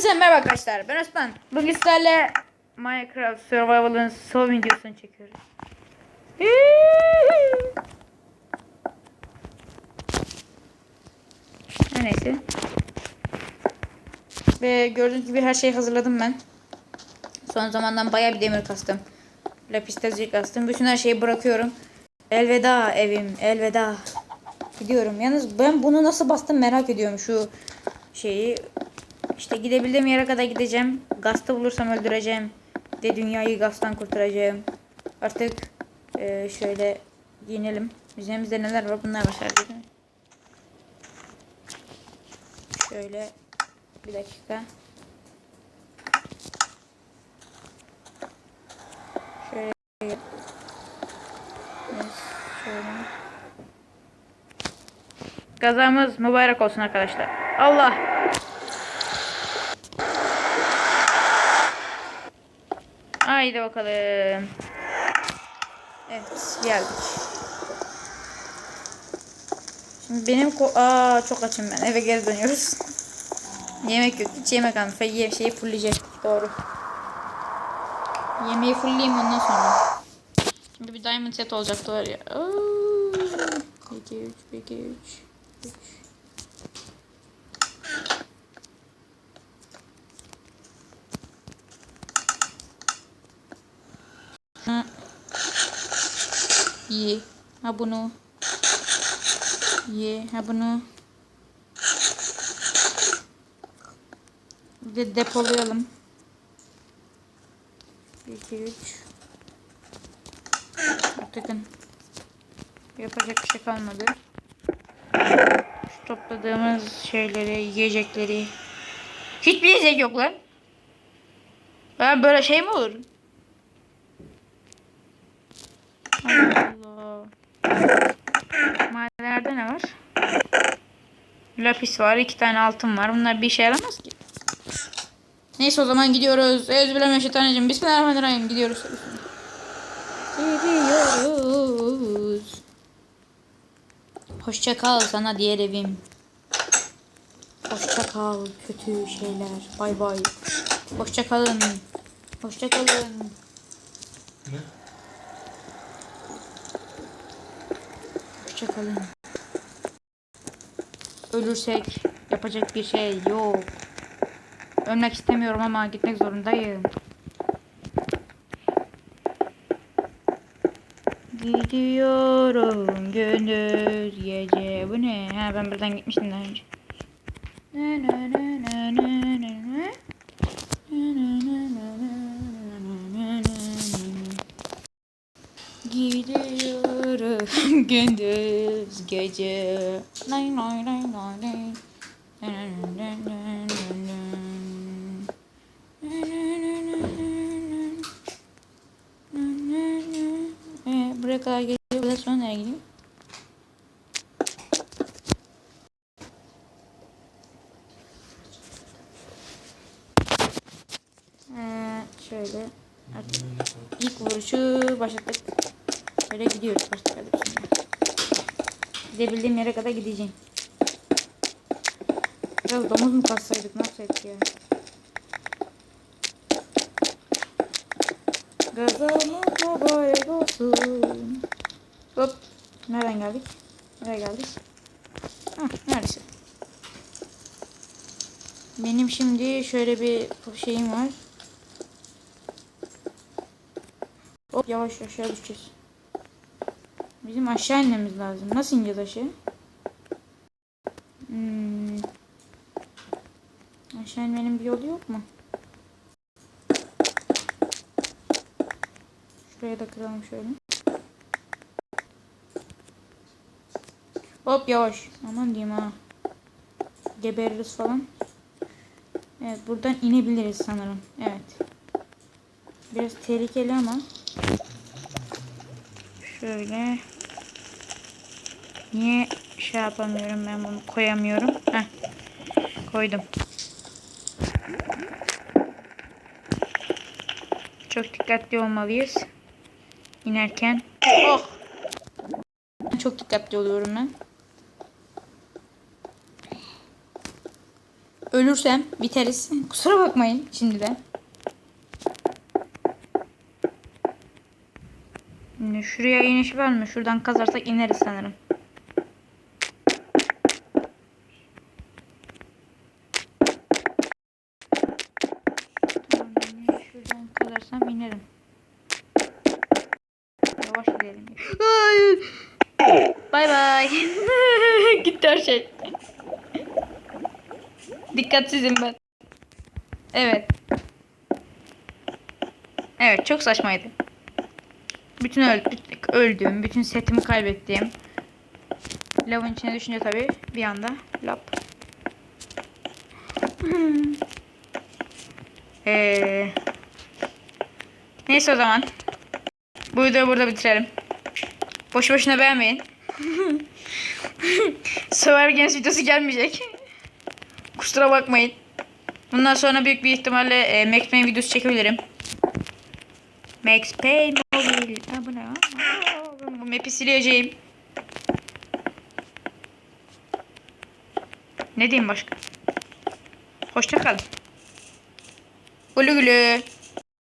Hepinize merhaba arkadaşlar. Ben Osman. Bugün sizlerle Minecraft Survival'ın son videosunu çekiyoruz. Neyse. Ve gördüğünüz gibi her şeyi hazırladım ben. Son zamandan bayağı bir demir kastım. Lapis lazuli kastım. Bütün her şeyi bırakıyorum. Elveda evim, elveda. Gidiyorum. Yalnız ben bunu nasıl bastım merak ediyorum şu şeyi. İşte gidebildiğim yere kadar gideceğim. Gaz'ı bulursam öldüreceğim. De dünyayı Gaz'tan kurtaracağım. Artık e, şöyle giyinelim. Üzerimizde neler var bunlar var sadece? Şöyle bir dakika. Şöyle Evet, şöyle. Gazamız mübarek olsun arkadaşlar. Allah! Haydi bakalım. Evet geldik. Şimdi benim Aa çok açım ben. Eve geri dönüyoruz. yemek yok. Hiç yemek almış. Ye şeyi fullleyecek. Doğru. Yemeği fullleyeyim ondan sonra. Şimdi bir diamond set olacaktı var ya. Oo. 2 3 2 3 3 Ye. Ha bunu. Ye. Ha bunu. Bir de depolayalım. 2 3 Artık yapacak bir şey kalmadı. Şu topladığımız şeyleri, yiyecekleri. Hiçbir yiyecek yok lan. Ben böyle şey mi olur? Allah. Madenlerde ne var? Lapis var. iki tane altın var. Bunlar bir işe yaramaz ki. Neyse o zaman gidiyoruz. Euzubillahimineşşeytanirracim. Bismillahirrahmanirrahim. Gidiyoruz. Gidiyoruz. Hoşça kal sana diğer evim. Hoşça kal kötü şeyler. Bay bay. Hoşça kalın. Hoşça kalın. Ne? Hoşçakalın. Ölürsek yapacak bir şey yok. Ölmek istemiyorum ama gitmek zorundayım. Gidiyorum gündüz gece. Bu ne? Ha ben buradan gitmiştim daha önce. Ne ne ne ne ne ne ne Gidiyorum. gündüz gece. Lay lay lay lay lay. Ee, buraya kadar geliyor. Buradan sonra nereye gideyim? Ee, şöyle. İlk vuruşu başlattık. Şöyle gidiyoruz hadi şimdi. Gidebildiğim yere kadar gideceğim. Biraz domuz mu kassaydık ne yapsaydık ya? Gazamız mübarek olsun. Hop. Nereden geldik? Nereye geldik? Hah neredeyse. Benim şimdi şöyle bir şeyim var. Hop yavaş aşağı düşeceğiz. Bizim aşağı inmemiz lazım. Nasıl ineceğiz aşağı? Hmm. Aşağı inmenin bir yolu yok mu? Şuraya da kıralım şöyle. Hop yavaş. Aman diyeyim ha. Gebeririz falan. Evet buradan inebiliriz sanırım. Evet. Biraz tehlikeli ama. Şöyle. Niye şey yapamıyorum ben bunu koyamıyorum. Heh. Koydum. Çok dikkatli olmalıyız. İnerken. Oh! Çok dikkatli oluyorum ben. Ölürsem biteriz. Kusura bakmayın şimdiden. Şimdi şuraya iniş var mı? Şuradan kazarsak ineriz sanırım. İnerim. Yavaş gidelim. Bay bay. Gitti her şey. Dikkatsizim ben. Evet. Evet çok saçmaydı. Bütün öl öldüğüm, bütün setimi kaybettiğim. Lavın içine düşünce tabii bir anda lap. Ee, neyse o zaman. Bu videoyu burada bitirelim. Boş boşuna beğenmeyin. Survivor Games videosu gelmeyecek. Kusura bakmayın. Bundan sonra büyük bir ihtimalle e, Max Payne videosu çekebilirim. Max Payne Mobile. Ha, bu ne bu map'i sileceğim. Ne diyeyim başka? Hoşça kalın. Güle güle.